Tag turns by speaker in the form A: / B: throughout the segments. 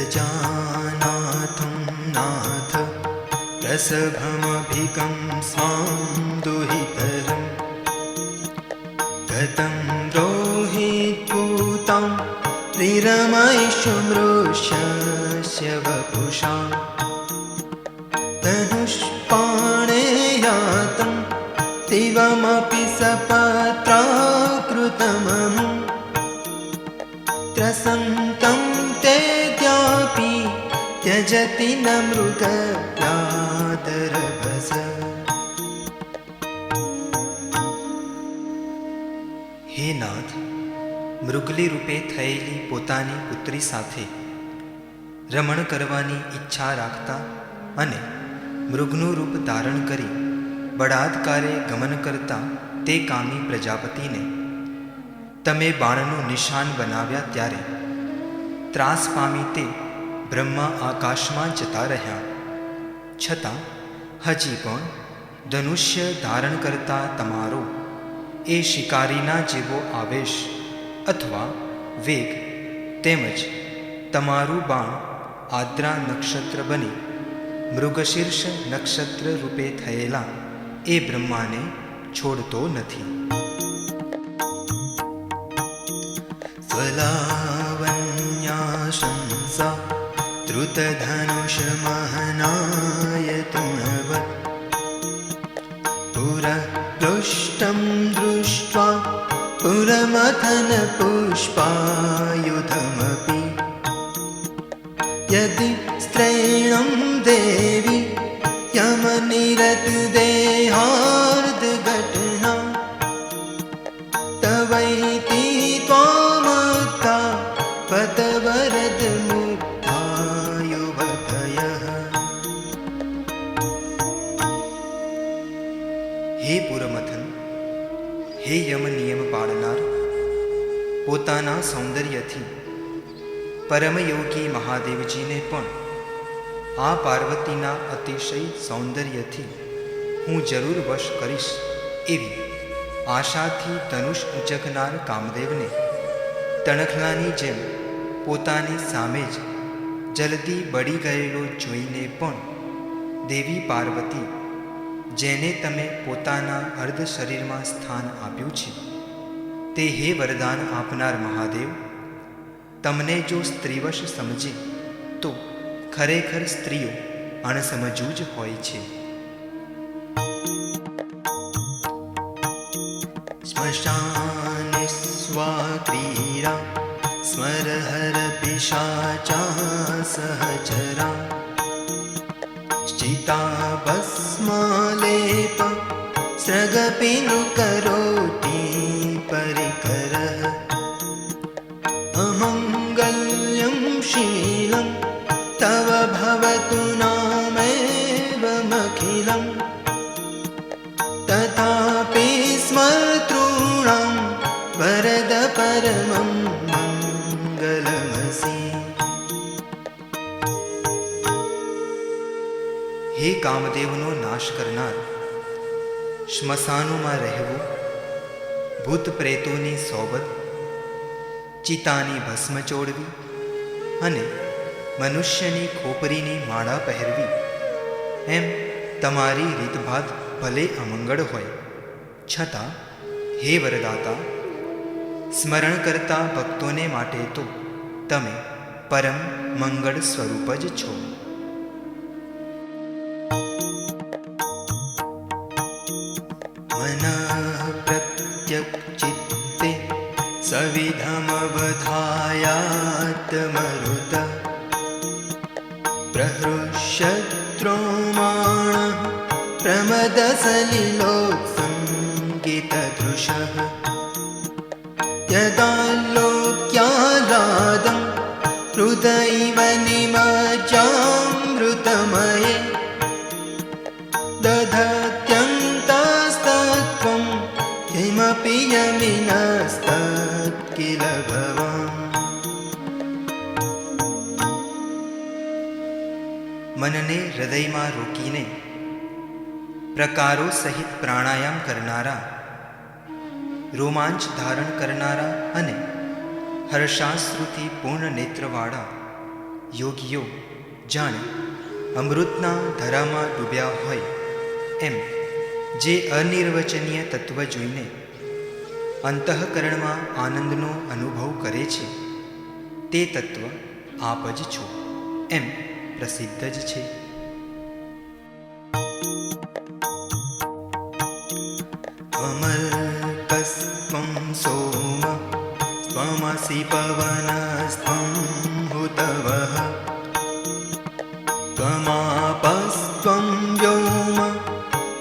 A: प्रजानाथं नाथ प्रसभमभिकं स्वां दुहितरम् गतं रोहिपूतां निरमैषुमृष्यस्य वपुषा धनुष्पाणे यातं दिवमपि सपत्राकृतमनु જતી નમૃગ નાદર ભસ હે નાથ મૃગલી રૂપે થયેલી પોતાની પુત્રી સાથે રમણ કરવાની ઈચ્છા રાખતા અને મૃગનું રૂપ ધારણ કરી બળાત્કારે ગમન કરતા તે કામી પ્રજાપતિને તમે બાણનું નિશાન બનાવ્યા ત્યારે ત્રાસ પામી તે બ્રહ્મા આકાશમાં જતા રહ્યા. છતાં, હજી પણ ધનુષ્ય ધારણ કરતા તમારો એ શિકારીના જેવો આવેશ અથવા વેગ તેમજ તમારું બાણ આદ્રા નક્ષત્ર બની મૃગશીર્ષ નક્ષત્ર રૂપે થયેલા એ બ્રહ્માને છોડતો નથી. ભલા द्रुतधनुषमहनाय तुणवत् पुरपृष्ठं दृष्ट्वा पुरमथनपुष्पायुधमपि यदि स्त्रैणं देवि यमनिरतदेहार्दघटना પોતાના સૌંદર્યથી. પરમયોગી મહાદેવજીને પણ આ પાર્વતીના અતિશય સૌંદર્યથી હું જરૂર વશ કરીશ એવી આશાથી ધનુષ ઉચકનાર કામદેવને તણખલાની જેમ પોતાની સામે જ જલ્દી બળી ગયેલો જોઈને પણ દેવી પાર્વતી, જેને તમે પોતાના અર્ધ શરીરમાં સ્થાન આપ્યું છે તે હે વરદાન આપનાર મહાદેવ. તમને જો સ્ત્રીવશ સમજે, તો ખરેખર સ્ત્રીઓ અણસમજુ જ હોય છે. સ્મશાન સ્વાક્રીરા, સ્મરહર પિશાચા સહચરા. ચિતા ભસ્માલેપ સૃગપિનુક નાશ કરનાર. શ્મશાનોમાં રહેવું, ભૂત પ્રેતોની સોબત, ચિતાની ભસ્મ ચોડવી અને મનુષ્યની ખોપરીની માળા પહેરવી, એમ તમારી રીતભાત ભલે અમંગળ હોય. છતાં, હે વરદાતા સ્મરણ કરતા ભક્તોને માટે તો તમે પરમ મંગળ સ્વરૂપ જ છો. प्रमदसलिलोत्सङ्गितदृशः यदा लोक्यालादं हृदैव निमज्जामृतमये दधत्यन्तस्तत्त्वं किमपि यमिनस्तत् किल भवान् મનને હૃદયમાં રોકીને પ્રકારો સહિત પ્રાણાયામ કરનારા, રોમાંચ ધારણ કરનારા અને હર્ષાશ્રુથી પૂર્ણ નેત્રવાળા યોગીઓ જાણે અમૃતના ધરામાં ડૂબ્યા હોય એમ જે અનિર્વચનીય તત્વ જોઈને અંતઃકરણમાં આનંદનો અનુભવ કરે છે, તે તત્વ આપ જ છો એમ પ્રસિદ્ધ જ છે. त्वमसि पवनस्त्वं हुतवः त्वमापस्त्वं व्योम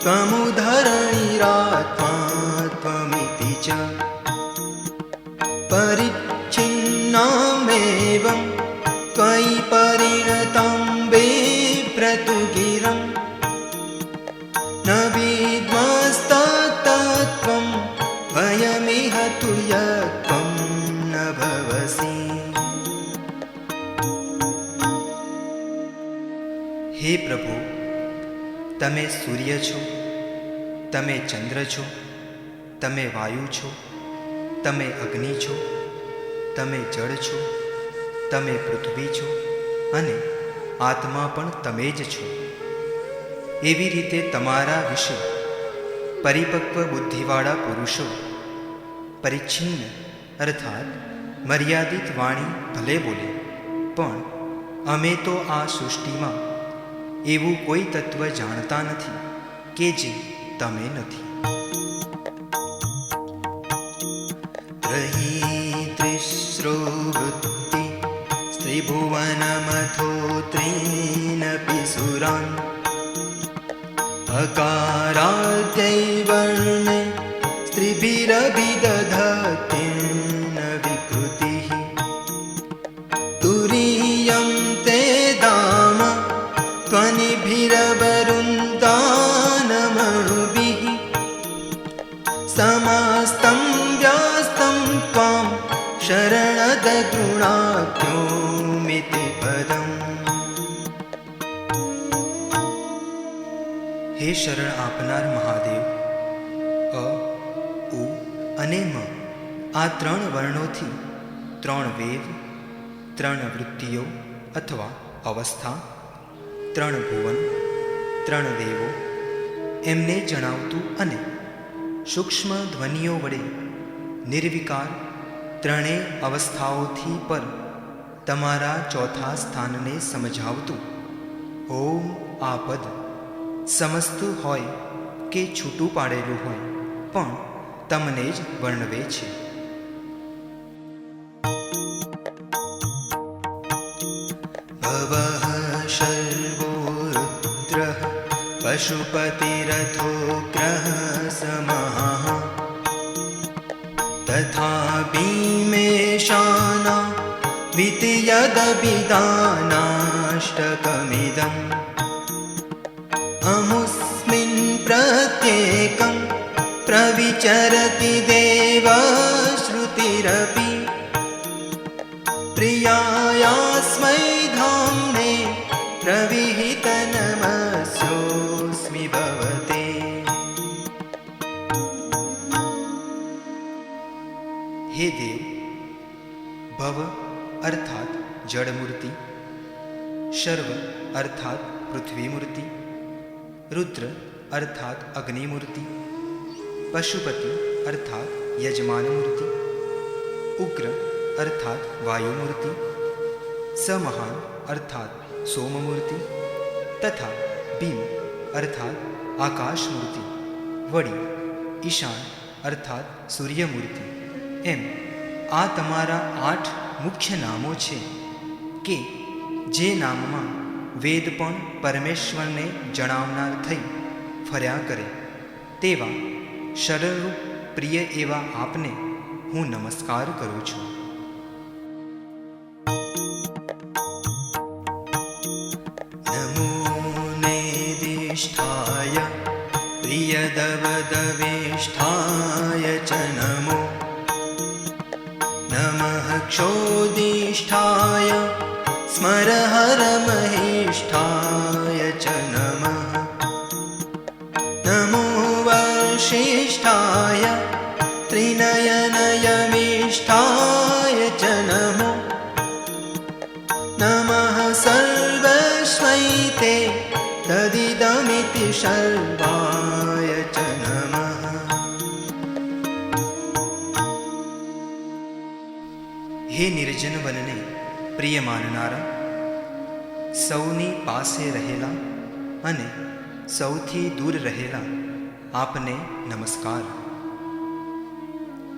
A: त्वमुधरणिरात्मा त्वमिति च परिच्छिन्नामेवं પ્રભુ, તમે સૂર્ય છો, તમે ચંદ્ર છો, તમે વાયુ છો, તમે અગ્નિ છો, તમે જળ છો, તમે પૃથ્વી છો અને આત્મા પણ તમે જ છો. એવી રીતે તમારા વિશે પરિપક્વ બુદ્ધિવાળા પુરુષો, પરિચ્છિન્ન અર્થાત મર્યાદિત વાણી ભલે બોલે, પણ અમે તો આ સૃષ્ટિમાં એવું કોઈ તત્વ જાણતા નથી કે જે તમે નથી. રહી ત્રિશ્રો સુરાન. અકારાદ્યૈ વર્ણે સ્ત્રીભિરભિદ હે શરણ આપનાર મહાદેવ. અ, ઉ અને મ. આ ત્રણ વર્ણોથી ત્રણ વેવ ત્રણ વૃત્તિઓ અથવા અવસ્થા, ત્રણ ભુવન, ત્રણ દેવો એમને જણાવતું અને સૂક્ષ્મ ધ્વનિઓ વડે નિર્વિકાર ત્રણેય અવસ્થાઓથી પર તમારા ચોથા સ્થાનને સમજાવતું. ઓમ આ પદ સમસ્ત હોય કે છૂટું પાડેલું હોય, પણ તમને જ વર્ણવે છે. ભવઃ શર્વો રુદ્રઃ પશુપતિરથોગ્રહ સમઃ તથા ભીમેશાના વિતયદભિદાનાષ્ટકમિદम् अमुस्मिन् प्रत्येकं प्रविचरति देवश्रुतिरपि प्रियायास्मै धाम्ने प्रविहितनमस्योऽस्मि भवते हे देव भव अर्थात जड़मूर्ति शर्व अर्थात पृथ्वी मूर्ति રુદ્ર અર્થાત અગ્નિમૂર્તિ પશુપતિ અર્થાત યજમાન મૂર્તિ ઉગ્ર અર્થાત વાયુમૂર્તિ સમહાન અર્થાત સોમમૂર્તિ તથા ભીમ અર્થાત આકાશમૂર્તિ વળી ઈશાન અર્થાત સૂર્યમૂર્તિ એમ આ તમારા આઠ મુખ્ય નામો છે કે જે નામમાં વેદ પણ પરમેશ્વરને જણાવનાર થઈ ફર્યા કરે. તેવા શરણરૂપ પ્રિય એવા આપને હું નમસ્કાર કરું છું. નમો નેદિષ્ઠાય પ્રિયદવદવેષ્ઠાય ચ નમો. स्मर हर महिष्ठाय च नमः नमो वशिष्ठाय त्रिनयनयमिष्ठाय च नमो नमः सर्वस्वैते तदिदमिति सर्वाय च नमः हे निर्जन वनने પ્રિય માનનારા સૌની પાસે રહેલા અને સૌથી દૂર રહેલા આપને નમસ્કાર.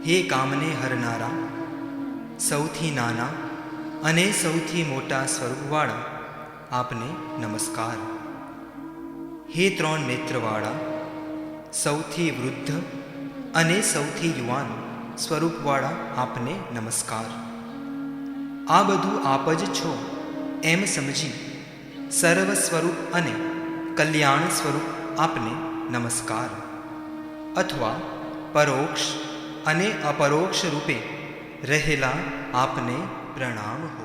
A: હે કામને હરનારા, સૌથી નાના અને સૌથી મોટા સ્વરૂપવાળા આપને નમસ્કાર. હે ત્રણ નેત્રવાળા, સૌથી વૃદ્ધ અને સૌથી યુવાન સ્વરૂપવાળા આપને નમસ્કાર. આ બધું આપ જ છો એમ સમજી સર્વ સ્વરૂપ અને કલ્યાણ સ્વરૂપ આપને નમસ્કાર. અથવા પરોક્ષ અને અપરોક્ષ રૂપે રહેલા આપને પ્રણામ હો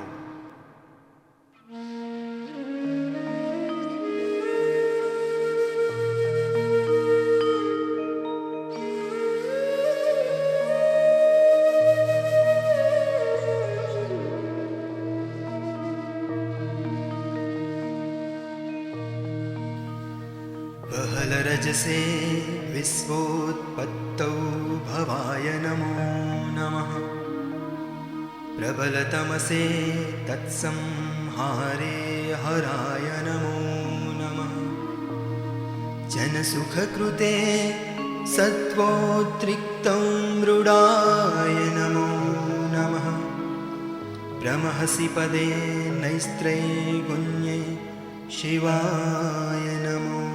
A: रसे विश्वोत्पत्तौ भवाय नमो नमः। प्रबलतमसे तत्संहारे हराय नमो नमः। जनसुखकृते सत्त्वोद्रिक्तौ मृडाय नमो नमः। प्रमहसि पदे नैस्त्रे शिवाय नमो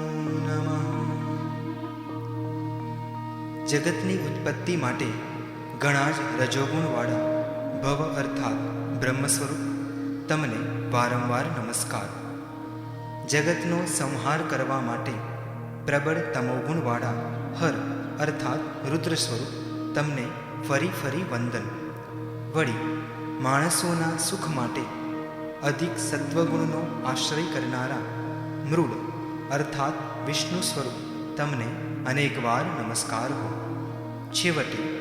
A: જગતની ઉત્પત્તિ માટે ઘણા જ રજોગુણવાળા ભવ અર્થાત બ્રહ્મ સ્વરૂપ તમને વારંવાર નમસ્કાર. જગતનો સંહાર કરવા માટે પ્રબળ તમોગુણવાળા હર અર્થાત રુદ્ર સ્વરૂપ તમને ફરી ફરી વંદન. વળી, માણસોના સુખ માટે અધિક સત્વગુણનો આશ્રય કરનારા મૃડ અર્થાત વિષ્ણુ સ્વરૂપ તમને અનેકવાર નમસ્કાર હો. છેવટે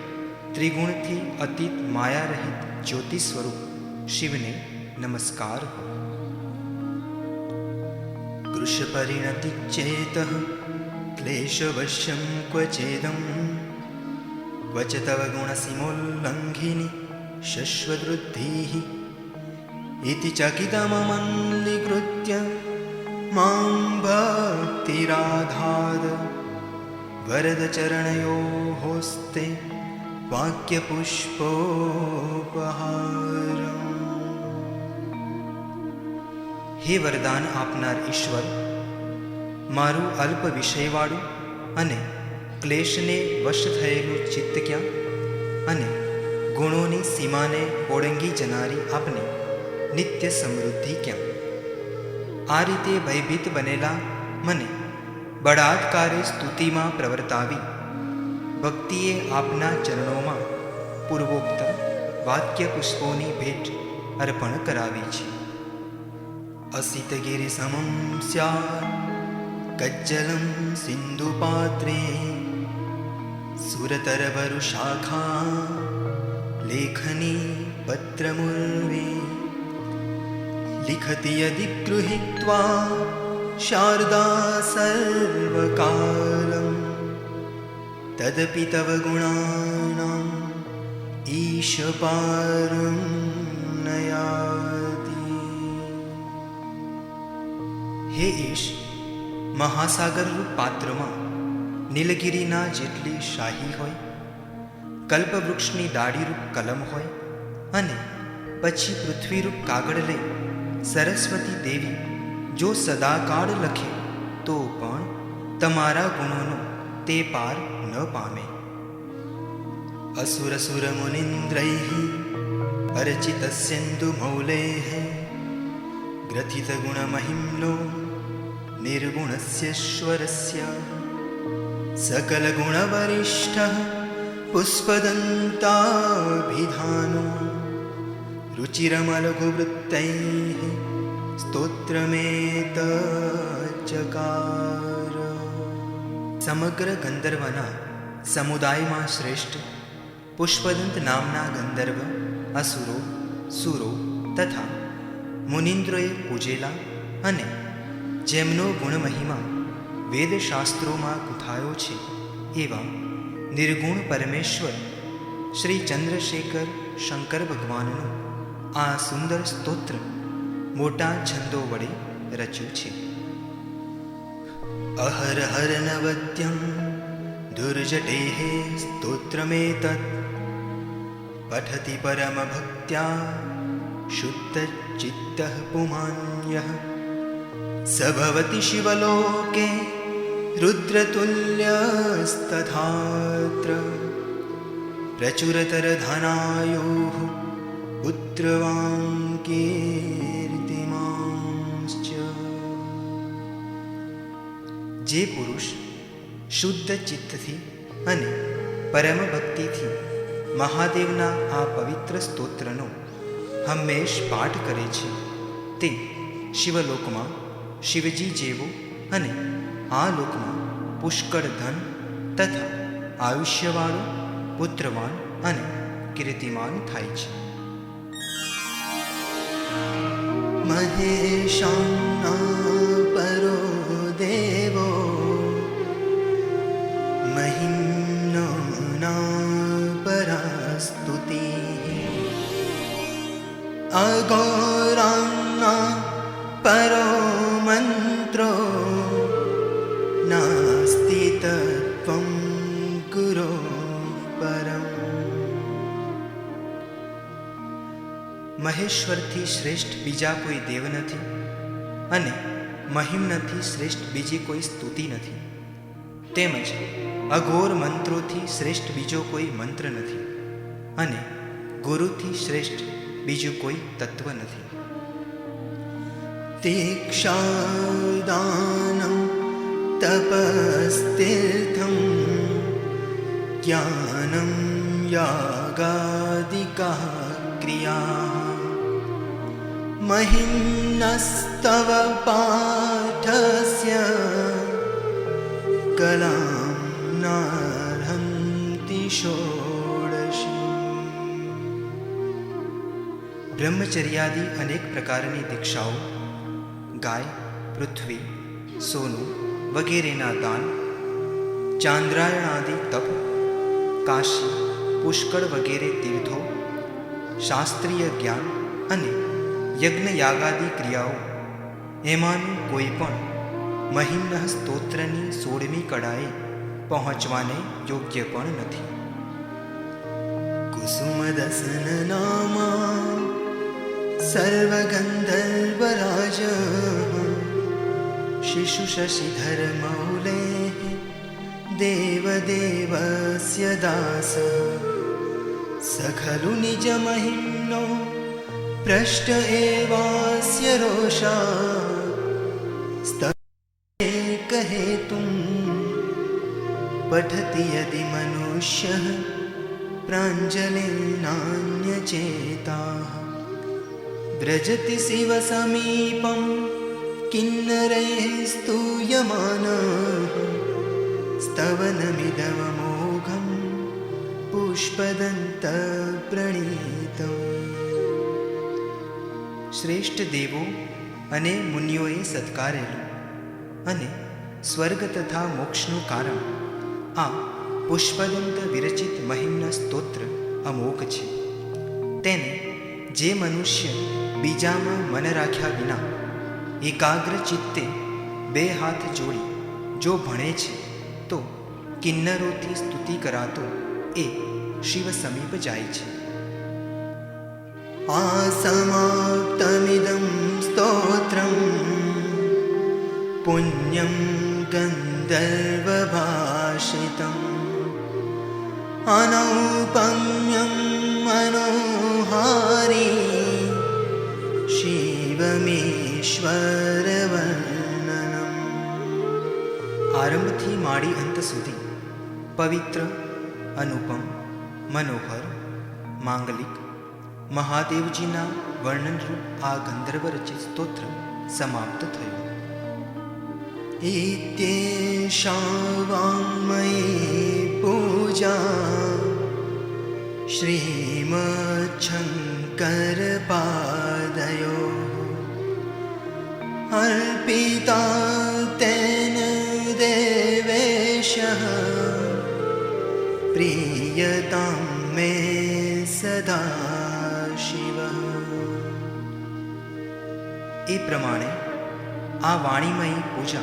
A: ત્રિગુણથી અતીત માયારહિત જ્યોતિ સ્વરૂપ શિવને નમસ્કાર હો. કૃષપરિણતિ ચેત ક્લેશવશ્યમ ક્વચેદમ વચતવ ગુણસિમોલ્લંઘિની શશ્વદૃદ્ધિ ઇતિ मां भक्तिराधाद वरदचरणयोस्ते વાક્યપુષ્પોપહાર હે વરદાન આપનાર ઈશ્વર મારું અલ્પ વિષયવાળું અને ક્લેશને વશ થયેલું ચિત્ત ક્યાં અને ગુણોની સીમાને ઓળંગી જનારી આપને નિત્ય સમૃદ્ધિ ક્યાં આ રીતે ભયભીત બનેલા મને બળાત્કારે સ્તુતિમાં પ્રવર્તાવી ભક્તિએ આપના ચરણોમાં પૂર્વોક્ત વાક્ય પુષ્પોની ભેટ અર્પણ કરાવી છે. અસિતગિરિ સમમ કજ્જલમ સિંધુ પાત્રે સુરતરવરુ શાખા, લેખની પત્રમુર્વી लिखति यदि गृहीत्वा शारदा सर्वकालं तदपि तव गुणानाम् ईशपारं नयाति હે ઈશ મહાસાગરરૂપ પાત્રમાં નીલગિરીના જેટલી શાહી હોય કલ્પવૃક્ષની દાઢીરૂપ કલમ હોય અને પછી પૃથ્વીરૂપ કાગળ લઈ સરસ્વતી દેવી, જો સદાકાળ લખે, તો પણ તમારા ગુણોનો તે પાર ન પામે. અસુરસુર મુનિન્દ્રૈ અર્ચિતસ્યન્તુ निर्गुणस्यश्वरस्य ગ્રથિત ગુણમહિમ્નો रुचिरमलघुवृत्तैः સ્તોત્રમેત ચકાર સમગ્ર ગંધર્વના સમુદાયમાં શ્રેષ્ઠ પુષ્પદંત નામના ગંધર્વ અસુરો સુરો તથા મુનિન્દ્રોએ પૂજેલા અને જેમનો ગુણમહિમા વેદશાસ્ત્રોમાં ગુથાયો છે એવા નિર્ગુણ પરમેશ્વર શ્રી ચંદ્રશેખર શંકર ભગવાનનું આ સુંદર સ્તોત્ર મોટા છંદો વડે રચ્યું છે. અહર હર નવદ્યમ દુર્જટેઃ સ્તોત્રમેતत् પઠતિ પરમ ભક્ત્યા શુદ્ધ ચિત્ત પુમાન્યઃ. સ ભવતિ શિવલોકે રુદ્રતુલ્યસ્તથાત્ર. પ્રચુરતર પુત્રવાં કીર્તિમાંશ્ચ જે પુરુષ શુદ્ધ ચિત્તથી અને પરમ ભક્તિથી મહાદેવના આ પવિત્ર સ્તોત્રનો હંમેશ પાઠ કરે છે તે શિવલોકમાં શિવજી જેવો અને આ લોકમાં પુષ્કળ ધન તથા આયુષ્યવાળો, પુત્રવાન અને કીર્તિમાન થાય છે. शा મહેશ્વરથી શ્રેષ્ઠ બીજા કોઈ દેવ નથી અને મહિમ્નથી શ્રેષ્ઠ બીજી કોઈ સ્તુતિ નથી. તેમજ અઘોર મંત્રોથી શ્રેષ્ઠ બીજો કોઈ મંત્ર નથી અને ગુરુથી શ્રેષ્ઠ બીજું કોઈ તત્વ નથી. તીક્ષાદાન તપસ્તીર્થમ જ્ઞાનમ યાગાદિકા ક્રિયા महिम्नस्तव पाठस्य कलां नार्हन्ति षोडशी બ્રહ્મચર્યાદિ અનેક પ્રકારની દીક્ષાઓ ગાય પૃથ્વી સોનું વગેરેના દાન ચાંદ્રાયણાદિ તપ કાશી પુષ્કળ વગેરે તીર્થો શાસ્ત્રીય જ્ઞાન અને યજ્ઞ યાગાદિ ક્રિયાઓ. એમાંનું કોઈ પણ મહિમ્ન સ્તોત્રની સોળમી કળાએ પહોંચવાને યોગ્ય પણ નથી. કુસુમદસન નામા સર્વગંધર્વરાજ મૌલે દેવદેવસ્ય દાસ. સ ખલુ प्रष्ट एवास्य रोषा कहेतुं पठति यदि मनुष्यः प्राञ्जलिर्नान्यचेताः व्रजति शिवसमीपं किन्नरैः स्तूयमानाः स्तवनमिदवमोघं पुष्पदन्तप्रणीतम् શ્રેષ્ઠ દેવો અને મુનિઓએ સત્કારેલું અને સ્વર્ગ તથા મોક્ષનું કારણ. આ પુષ્પદંત વિરચિત મહિમના સ્તોત્ર અમોઘ છે. તેને જે મનુષ્ય બીજામાં મન રાખ્યા વિના એકાગ્ર ચિત્તે બે હાથ જોડી જો ભણે છે, તો કિન્નરોથી સ્તુતિ કરાતો એ શિવ સમીપ જાય છે. आसमाप्तमिदं स्तोत्रम् पुण्यं गन्धर्वभाषितम् अनौपम्यं मनोहारी શિવમેશ્વરવર્ણનમ આરંભથી માડી અંત સુધી પવિત્ર અનુપમ મનોહર માંગલિક મહાદેવજીના વર્ણનરૂપ આ ગંધર્વ રચિત સ્તોત્ર સમાપ્ત થયું. ઇતેશાવાંગમયી પૂજા શ્રીમચ્છંકરપાદયો અર્પિતા એ પ્રમાણે આ વાણીમયી પૂજા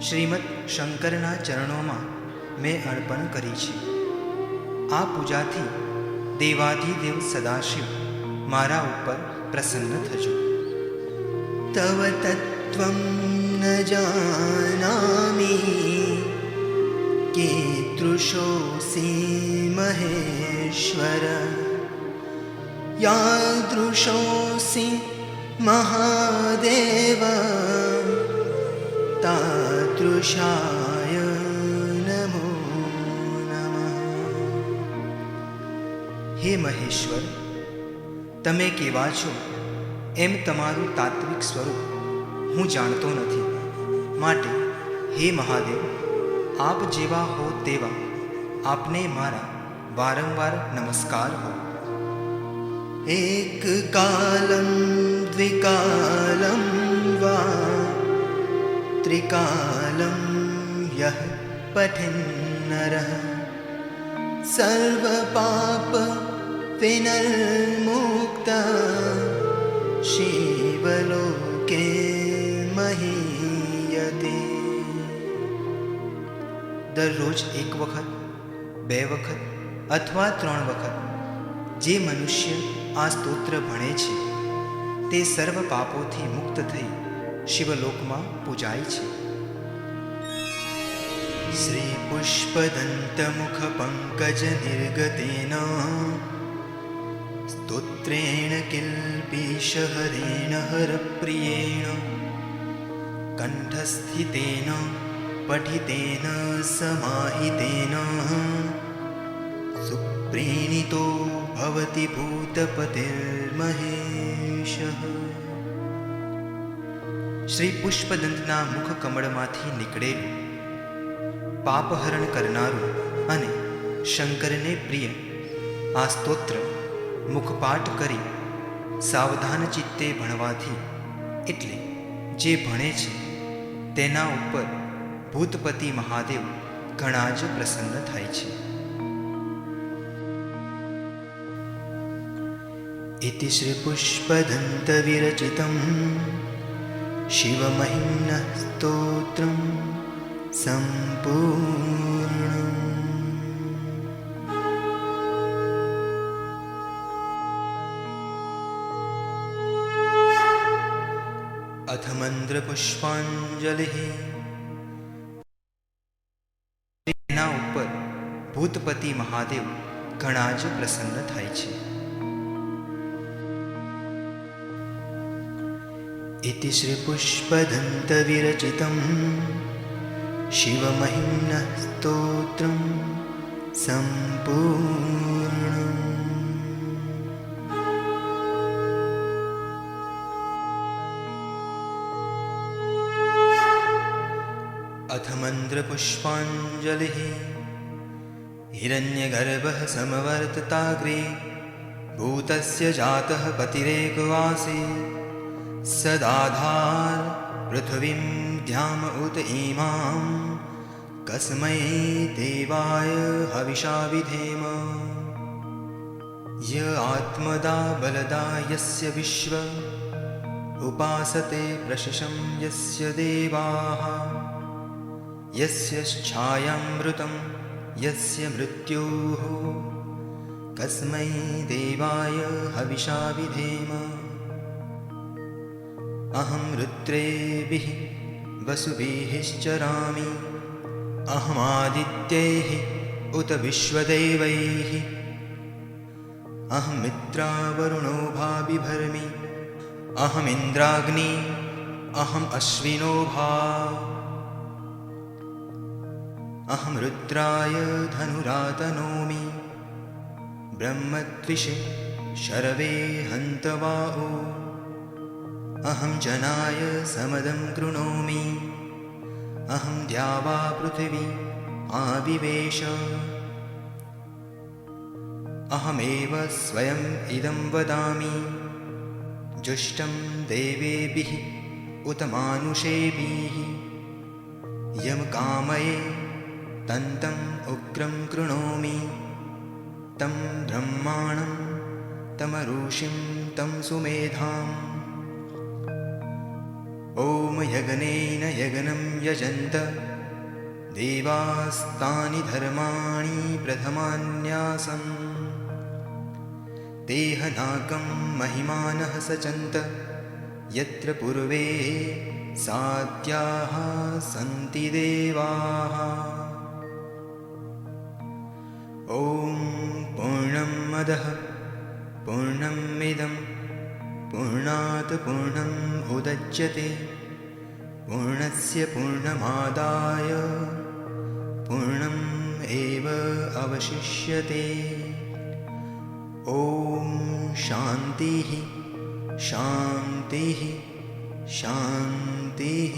A: શ્રીમદ શંકરના ચરણોમાં મેં અર્પણ કરી છે. આ પૂજાથી દેવાધિદેવ સદાશિવ મારા ઉપર પ્રસન્ન થજો. તવ તત્વં ન જાનામી કીદૃશોऽસि મહેશ્વર. યાદૃશોऽસि મહાદેવ तादृशाय नमो नमः। હે મહેશ્વર તમે કેવા છો? એમ તમારું તાત્વિક સ્વરૂપ હું જાણતો નથી. માટે, હે મહાદેવ, આપ જેવા હો તેવા આપને મારા વારંવાર નમસ્કાર હો. દ્વિકાલમ વા ત્રિકાલમ યહ પઠિન્નરઃ સર્વપાપ વિનર્મુક્ત શિવલોકે મહીયતે દરરોજ એક વખત બે વખત અથવા ત્રણ વખત જે મનુષ્ય આ સ્તોત્ર ભણે છે. તે સર્વ પાપોથી મુક્ત થઈ શિવલોકમાં પૂજાય છે. શ્રી પુષ્પદંત મુખ પંકજ નિર્ગતેન સ્તોત્રેણ કિલ્પીશ હરેણ હરપ્રિયેણ કંઠસ્થિતેન પઠિતેન સમાહિતેન સુપ્રીણિતો ભવતિ ભૂતપતિર્મહેશ શ્રી પુષ્પદંતના મુખ કમળમાંથી નીકળેલું પાપહરણ કરનારું અને શંકરને પ્રિય આ સ્તોત્ર મુખપાઠ કરી સાવધાન ચિત્તે ભણવાથી એટલે જે ભણે છે તેના ઉપર ભૂતપતિ મહાદેવ ઘણા જ પ્રસન્ન થાય છે ઇતિ श्रीपुष्पदन्तविरचितं શિવમહિમ્ન સ્તોત્રમ સંપૂર્ણ અથ મંદ્રપુષ્પાંજલિ એના ઉપર ભૂતપતિ મહાદેવ ઘણા જ પ્રસન્ન થાય છે इति श्रीपुष्पदन्तविरचितं शिवमहिम्नः स्तोत्रं अथ मन्द्रपुष्पाञ्जलिः हिरण्यगर्भः समवर्तताग्रे भूतस्य जातः पतिरेकवासी सदाधार पृथिवीं ध्याम उत इमां कस्मै देवाय हविषा विधेम। य आत्मदा बलदा यस्य विश्व। उपासते प्रशिशं यस्य देवाः। यस्य छायामृतं यस्य मृत्युः। कस्मै देवाय हविषा विधेम अहं रुद्रेभिः वसुभिश्चरामि। अहमादित्यैः उत विश्वदेवैः। अहं मित्रावरुणो भाबिभर्मि अहमिन्द्राग्नि अहम् अश्विनो भा। अहं रुद्राय धनुरातनोमि। ब्रह्मद्विषे शरवे हन्तवाहो अहं जनाय समदं कृणोमि। अहं द्यावा पृथिवी आविवेश अहमेव स्वयम् इदं वदामि। जुष्टं देवेभिः उत मानुषेभिः। यं कामये तन्तम् उग्रं कृणोमि। तं ब्रह्माणं तमऋषिं तं सुमेधाम् ॐ यज्ञेन यज्ञं यजन्त। देवास्तानि धर्माणि प्रथमान्यासम्। देहनाकं महिमानः सचन्त यत्र पूर्वे साध्याः सन्ति देवाः। ॐ पूर्णं मदः पूर्णमिदं पूर्णात् पूर्णम् उदच्यते। पूर्णस्य पूर्णमादाय पूर्णम् एव अवशिष्यते। ॐ शान्तिः शान्तिः शान्तिः